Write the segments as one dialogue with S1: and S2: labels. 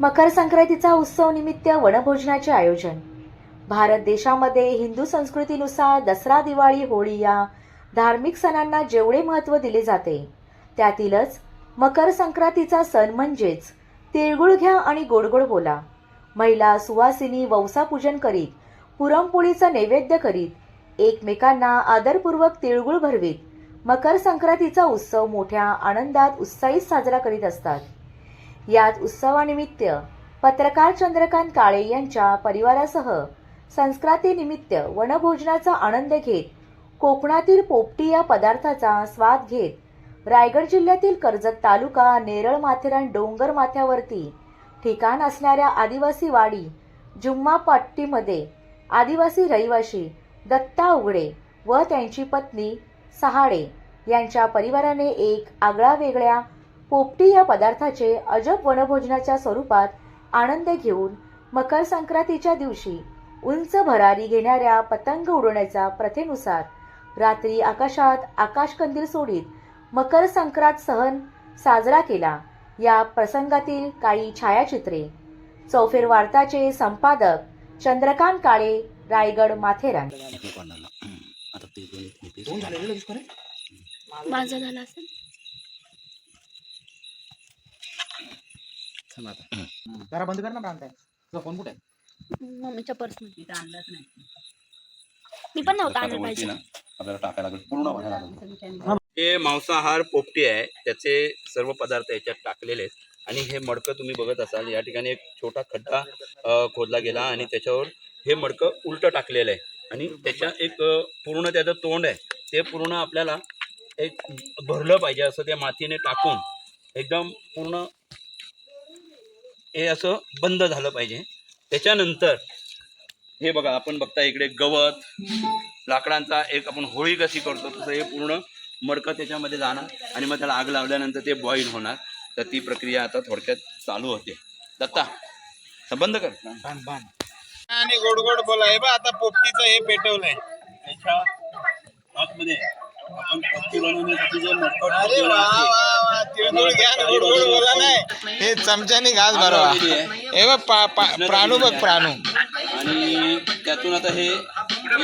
S1: मकर संक्रांतीचा उत्सव निमित्त वनभोजनाचे आयोजन. भारत देशामध्ये हिंदू संस्कृतीनुसार दसरा दिवाळी होळी या धार्मिक सणांना जेवढे महत्त्व दिले जाते त्यातीलच मकर संक्रांतीचा सण म्हणजेच तिळगुळ घ्या आणि गोडगोड बोला. महिला सुवासिनी वौसा पूजन करीत पुरणपोळीचा नैवेद्य करीत एकमेकांना आदरपूर्वक तिळगुळ भरवीत मकर संक्रांतीचा उत्सव मोठ्या आनंदात उत्साहीत साजरा करीत असतात. याच उत्सवानिमित्त पत्रकार चंद्रकांत काळे यांच्या परिवारासह संस्कृतीनिमित्त वनभोजनाचा आनंद घेत कोकणातील पोपटी या पदार्थाचा स्वाद घेत रायगड जिल्ह्यातील कर्जत तालुका नेरळ माथेरान डोंगर माथ्यावरती ठिकाण असणाऱ्या आदिवासी वाडी जुम्मा पट्टीमध्ये आदिवासी रहिवाशी दत्ता उघडे व त्यांची पत्नी सहाडे यांच्या परिवाराने एक आगळा वेगळ्या पोपटी या पदार्थाचे अजब वनभोजनाच्या स्वरूपात आनंद घेऊन मकर संक्रांतीच्या दिवशी उंच भरारी घेणाऱ्या पतंग उडवण्याच्या प्रथेनुसार रात्री आकाशात आकाशकंदील सोडीत मकर संक्रांत सहन साजरा केला. या प्रसंगातील काही छायाचित्रे. चौफेर वार्ताचे संपादक चंद्रकांत काळे रायगड माथेरान.
S2: माझा झाला असेल.
S3: आता.
S4: जरा बंद कर ना प्रांताय तुझा फोन कुठे आहे?
S2: मम्मीच्या पर्स मी पण नव्हता आणलं पाहिजे.
S3: ना आपल्याला टाकायला लागेल. पूर्ण भरायला लागेल
S5: हे मांसाहार पोपटी आहे. त्याचे सर्व पदार्थ याच्यात टाकलेले आहेत. आणि हे मडकं तुम्ही बघत असाल. या ठिकाणी एक छोटा खड्डा अ, खोदला गेला आणि त्याच्यावर हे मडकं उलटं टाकलेलं आहे. आणि त्याच्या एक अ, पूर्ण त्याचं तोंड आहे. ते पूर्ण आपल्याला एक भरलं पाहिजे असं त्या मातीने टाकून. एकदम पूर्ण हे असं बंद झालं पाहिजे. त्याच्यानंतर हे बघा आपण बघता इकडे गवत लाकडांचा एक आपण होळी कशी करतो तसं हे पूर्ण मडकं त्याच्यामध्ये जाणार आणि मग त्याला आग लावल्यानंतर ते बॉईल होणार. तर ती प्रक्रिया आता थोडक्यात चालू होते. दत्ता तर बंद कर.
S6: आणि गोड गोड बोला. हे बा आता पोपटीचं हे पेटवलंय.
S5: त्याच्या आतमध्ये आपण पट्टी बनवण्यासाठी जे मडकं
S6: तिळगुळ घ्या बोला नाही. हे चमच्याने घास भरवा. हे बघ पा- पा- प्राणू बघ प्राणू.
S5: आणि त्यातून आता हे हे आतमध्ये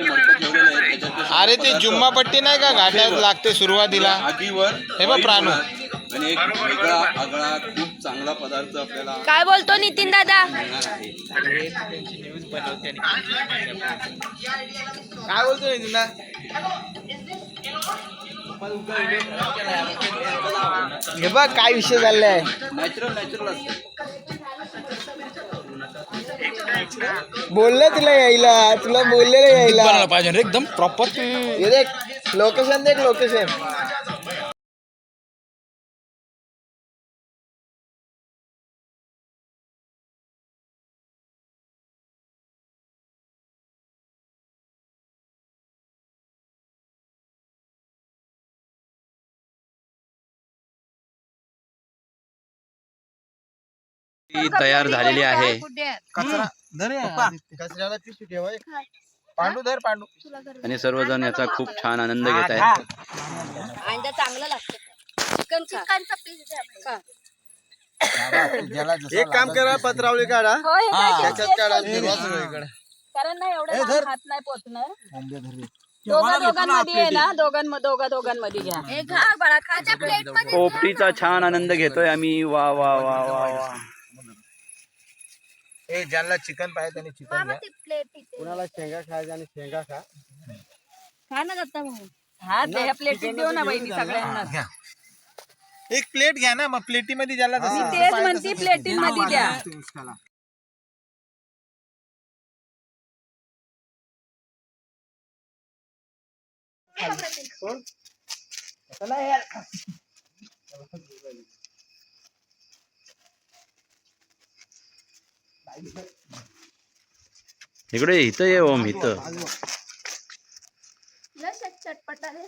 S5: मडकं ठेवलेलं आहे त्याच्यात ते
S6: अरे ते जुम्मा पट्टी नाही का? घाटात लागते सुरुवातीला.
S5: आगीवर
S6: हे बघ प्राणू.
S5: होणार आणि एक वेगळा आगळा खूप चांगला पदार्थ आपल्याला
S2: काय बोलतो नितीन दादा?
S5: मिळणार आहे.
S6: काय बोलतोय तुला हे बघ काय विषय चाललाय.
S5: नॅचरल
S6: बोललं तुला यायला तुला बोललेलं यायला.
S4: पाहिजे एकदम प्रॉपर
S6: देख लोकेशन देख लोकेशन
S5: ती तयार झालेली आहे.
S6: कचरा धर कचऱ्याला पिशवी ठेवा पांडू धर पांडू.
S5: आणि सर्वजण याचा खूप छान आनंद घेत आहेत.
S2: अंडा चांगलं लागतं. चिकन चिकनचा पीस द्या
S6: एक काम करा पत्रावली काढा.
S2: होय
S6: त्याच्यात काढा फिरवा सगळीकडे
S2: कारण ना एवढं लांब हात नाही पोचणार. दोघा दोघांमध्ये आहे ना दोघां दोघा दोघांमध्ये घ्या. घ्या बळा खाच्या प्लेटमध्ये
S5: पोपटीचा छान आनंद घेतोय आम्ही. वा वा वा वा वा.
S6: ए ज्यांना चिकन पाहिजे त्यांनी चिकन घ्या.
S2: प्लेट
S6: कुणाला शेंगा खायचा आणि शेंगा खा.
S2: खा ना भाऊ हा ते देऊ ना बहिणी सगळ्यांना.
S6: घ्या. एक प्लेट घ्या ना मग प्लेटीमध्ये ज्याला
S2: मी तेच म्हणते प्लेटीत मध्ये द्या.
S5: इकडे इथं ये ओम इथं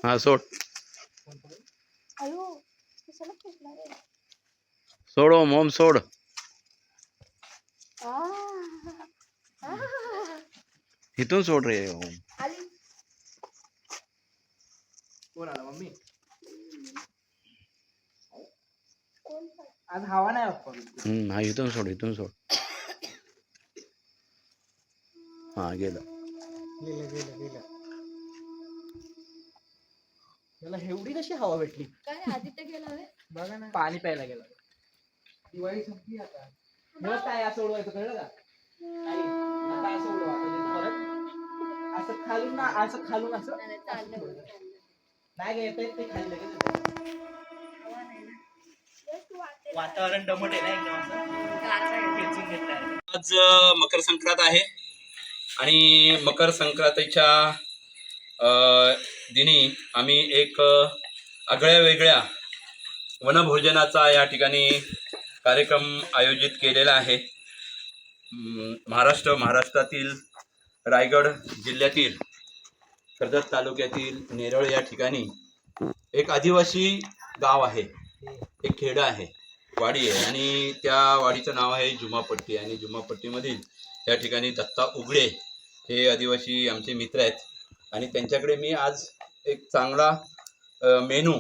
S5: हा सोड सोड ओम ओम सोड इथून सोड रे ओम
S4: कोण आला मम्मी आज हवा नाही बाप्पा
S3: हम्म, हा इथून सोड इथून सोड हा गेलं.
S4: गेलं गेलं गेलं. त्याला एवढी कशी हवा भेटली? बघा ना. पाणी प्यायला गेला. दिवाळी संपली आता. मग काय असं उडवायचं कळलं का? आई, आता असं उडवा. आता देतो परत असं खालून ना असं खालून असं नाही येत ते खाली लगेच येतं. वातावरण दमट आहे ना एकदम असं. खेचून घेतलंय.
S5: आज अ, मकर संक्रांत आहे. आणि मकर संक्रांतीच्या दिनी आम्ही एक आगळ्या वेगळ्या वनभोजनाचा या ठिकाणी कार्यक्रम आयोजित केलेला आहे. महाराष्ट्र महाराष्ट्रातील रायगड जिल्ह्यातील कर्जत तालुक्यातील नेरळ या ठिकाणी एक आदिवासी गाव आहे. एक खेडं आहे. वाडी आहे आणि त्या वाडीचं नाव आहे जुमापट्टी आणि जुमापट्टीमधील त्या ठिकाणी दत्ता उगडे हे आदिवासी आमचे मित्र आहेत. आणि त्यांच्याकडे मी आज एक चांगला मेनू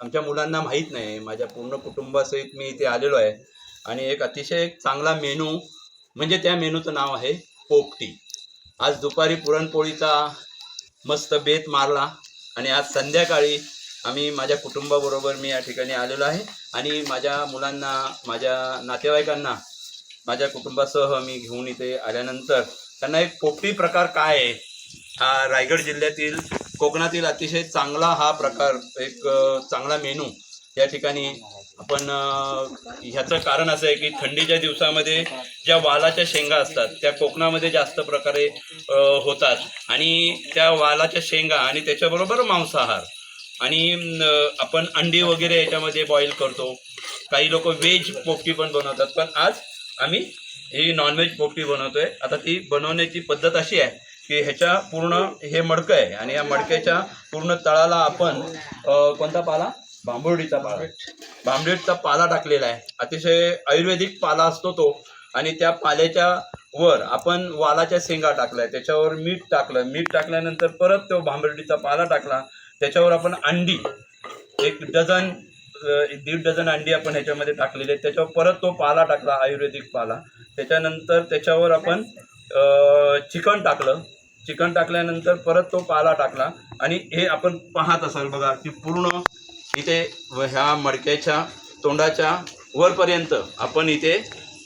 S5: आमच्या मुलांना माहीत नाही. माझ्या पूर्ण कुटुंबासहित मी इथे आलेलो आहे. आणि एक अतिशय एक चांगला मेनू म्हणजे त्या मेनूचं नाव आहे पोपटी. आज दुपारी पुरणपोळीचा मस्त बेत मारला आणि आज संध्याकाळी आम्ही माझ्या कुटुंबाबरोबर मी या ठिकाणी आलेलो आहे आणि माझ्या मुलांना माझ्या नातेवाईकांना माझ्या कुटुंबासह मी घेऊन इथे आल्यानंतर त्यांना एक पोपटी प्रकार काय आहे? हा रायगड जिल्ह्यातील कोकणातील अतिशय चांगला हा प्रकार एक चांगला मेनू या ठिकाणी आपण ह्याचं कारण असं आहे की थंडीच्या दिवसामध्ये ज्या वालाच्या शेंगा असतात त्या कोकणामध्ये जास्त प्रकारे होतात. आणि त्या वालाच्या शेंगा आणि त्याच्याबरोबर मांसाहार आणि आपण अंडी वगैरे याच्यामध्ये बॉईल करतो. काही लोक व्हेज पोपटी पण बनवतात पण आज आम्ही ही नॉनव्हेज पोपटी बनवतोय. आता ती बनवण्याची पद्धत अशी आहे की ह्याच्या पूर्ण हे मडकं आहे आणि या मडक्याच्या पूर्ण तळाला आपण कोणता पाला? बांबुर्डीचा पाला. बांबुर्डीचा पाला टाकलेला आहे. अतिशय आयुर्वेदिक पाला असतो तो. आणि त्या पाल्याच्या वर आपण वालाच्या शेंगा टाकल्या. त्याच्यावर मीठ टाकलं. मीठ टाकल्यानंतर परत तो भांबर्डीचा पाला टाकला. त्याच्यावर आपण अंडी एक डझन एक दीड डझन अंडी आपण ह्याच्यामध्ये टाकलेले आहेत. त्याच्यावर परत तो पाला टाकला आयुर्वेदिक पाला. त्याच्यानंतर त्याच्यावर आपण चिकन टाकलं. चिकन टाकल्यानंतर परत तो पाला टाकला. आणि हे आपण पाहत असाल बघा की पूर्ण इथे व ह्या मडक्याच्या तोंडाच्या वरपर्यंत आपण इथे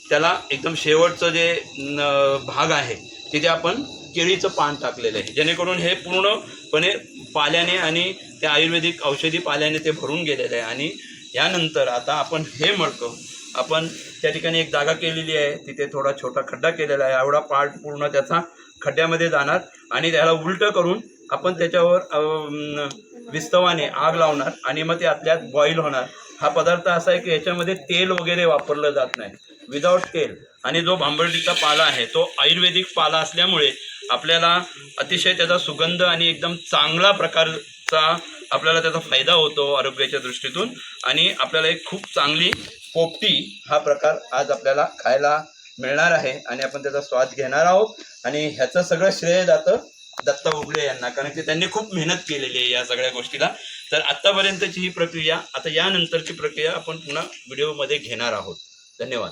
S5: त्याला एकदम शेवटचं जे भाग आहे तिथे आपण केळीचं पान टाकलेलं आहे. जेणेकरून हे पूर्ण पण हे पाल्याने आणि त्या आयुर्वेदिक औषधी पाल्याने ते भरून गेलेलं आहे. आणि यानंतर आता आपण हे मडकं आपण त्या ठिकाणी एक जागा केलेली आहे. तिथे थोडा छोटा खड्डा केलेला आहे. एवढा पार्ट पूर्ण त्याचा खड्ड्यामध्ये जाणार आणि त्याला उलटं करून आपण त्याच्यावर विस्तवाने आग लावणार आणि मग ते आतल्यात बॉईल होणार. हा पदार्थ असा आहे की याच्यामध्ये तेल वगैरे वापरलं जात नाही. विदाऊट तेल. आणि जो भांबर्डीचा पाला आहे तो आयुर्वेदिक पाला असल्यामुळे आपल्याला अतिशय त्याचा सुगंध आणि एकदम चांगला प्रकारचा आपल्याला त्याचा फायदा होतो आरोग्याच्या दृष्टीतून. आणि आपल्याला एक खूप चांगली पोपटी हा प्रकार आज आपल्याला खायला मिळणार आहे आणि आपण त्याचा स्वाद घेणार आहोत. आणि ह्याचं सगळं श्रेय जातं दत्ता उगले यांना कारण की त्यांनी खूप मेहनत केलेली आहे या सगळ्या गोष्टीला. तर आत्तापर्यंतची ही प्रक्रिया आता यानंतरची प्रक्रिया आपण पुन्हा व्हिडिओमध्ये घेणार आहोत. धन्यवाद.